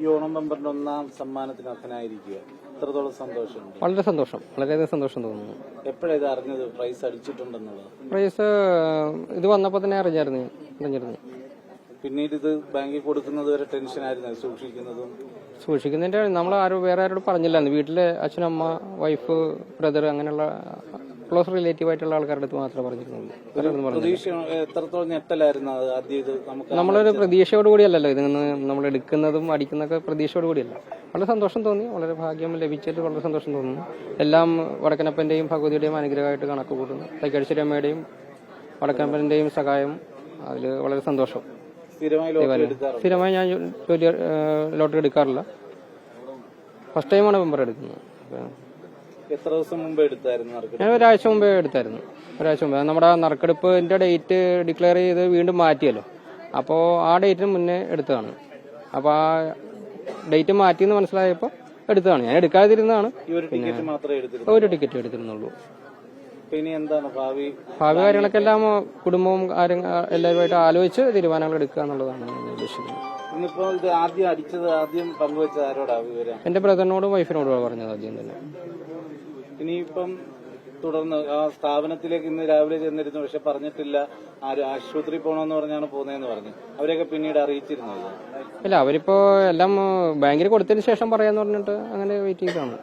ഈ ഓണം ഒന്നാം സമ്മാനത്തിന് അർഹനായിരിക്കുക. എത്രത്തോളം സന്തോഷമുണ്ട്. വളരെ സന്തോഷം. വളരെയധികം സന്തോഷം തോന്നുന്നു. എപ്പോഴാണ് ഇത് അറിഞ്ഞത്? പ്രൈസ് അടിച്ചിട്ടുണ്ടെന്നുള്ളത്. പ്രൈസ് ഇത് വന്നപ്പോൾ തന്നെ അറിഞ്ഞായിരുന്നു അറിഞ്ഞിരുന്നു. പിന്നീട് ഇത് ബാങ്കിൽ കൊടുക്കുന്നത് വരെ ടെൻഷനായിരുന്നു സൂക്ഷിക്കുന്നതും. സൂക്ഷിക്കുന്നതിന്റെ നമ്മൾ ആരും വേറെ ആരോട് പറഞ്ഞില്ലായിരുന്നു. വീട്ടിലെ അച്ഛനമ്മ വൈഫ് ബ്രദർ അങ്ങനെയുള്ള ക്ലോസ് റിലേറ്റീവ് ആയിട്ടുള്ള ആൾക്കാരുടെ അടുത്ത് മാത്രമേ പറഞ്ഞിരുന്നുള്ളൂ. ഇത് നമ്മളൊരു പ്രതീക്ഷയോട് കൂടിയല്ലല്ലോ ഇതിൽ നിന്ന് നമ്മൾ എടുക്കുന്നതും അടിക്കുന്നതൊക്കെ പ്രതീക്ഷയോട് കൂടിയല്ല. വളരെ സന്തോഷം തോന്നി വളരെ ഭാഗ്യം ലഭിച്ചത് വളരെ സന്തോഷം തോന്നുന്നു. എല്ലാം വടക്കനപ്പന്റെയും ഭഗവതിയുടെയും അനുഗ്രഹമായിട്ട് കണക്ക് കൂട്ടുന്നു. തൈക്കാഴ്ച അമ്മയുടെയും വടക്കനപ്പന്റെയും സഹായം അതിൽ വളരെ സന്തോഷം. സ്ഥിരമായി ഞാൻ ജോലി ലോട്ടറി എടുക്കാറില്ല. ഫസ്റ്റ് ടൈമാണ് മെമ്പർ എടുക്കുന്നത്. എത്ര ദിവസം മുമ്പ് എടുത്തായിരുന്നു? ഞാൻ ഒരാഴ്ച മുമ്പേ എടുത്തായിരുന്നു. ഒരാഴ്ച മുമ്പേ. നമ്മുടെ നറുക്കെടുപ്പിന്റെ ഡേറ്റ് ഡിക്ലെയർ ചെയ്ത് വീണ്ടും മാറ്റിയല്ലോ. അപ്പോ ആ ഡേറ്റിന് മുന്നേ എടുത്തതാണ്. അപ്പോൾ ആ ഡേറ്റ് മാറ്റിയെന്ന് മനസ്സിലായപ്പോൾ എടുത്തതാണ്. ഞാൻ എടുക്കാതിരുന്നതാണ്. ഒരു ടിക്കറ്റ് എടുത്തിരുന്നുള്ളൂ. പിന്നെ എന്താണ് ഭാവി? ഭാവി കാര്യങ്ങളൊക്കെ എല്ലാം കുടുംബവും എല്ലാവരുമായിട്ട് ആലോചിച്ച് തീരുമാനങ്ങൾ എടുക്കുക എന്നുള്ളതാണ് ഞാൻ ഉദ്ദേശിക്കുന്നത്. ഇന്നിപ്പോ ഇത് ആദ്യം അടിച്ചത് ആദ്യം പങ്കുവെച്ചത് ആരോടാ വിവരം? എന്റെ ബ്രദറിനോടും വൈഫിനോടും പറഞ്ഞത് ആദ്യം തന്നെ. ഇനിയിപ്പം തുടർന്ന് ആ സ്ഥാപനത്തിലേക്ക് ഇന്ന് രാവിലെ ചെന്നിരുന്നു പക്ഷെ പറഞ്ഞിട്ടില്ല ആരും ആശുപത്രി പോകണമെന്ന് പറഞ്ഞാണ് പോകുന്നതെന്ന് പറഞ്ഞു. അവരെയൊക്കെ പിന്നീട് അറിയിച്ചിരുന്നത്. ഇല്ല അവരിപ്പോ എല്ലാം ബാങ്കിൽ കൊടുത്തതിന് ശേഷം പറയാന്ന് പറഞ്ഞിട്ട് അങ്ങനെ വെയിറ്റ് ചെയ്താണ്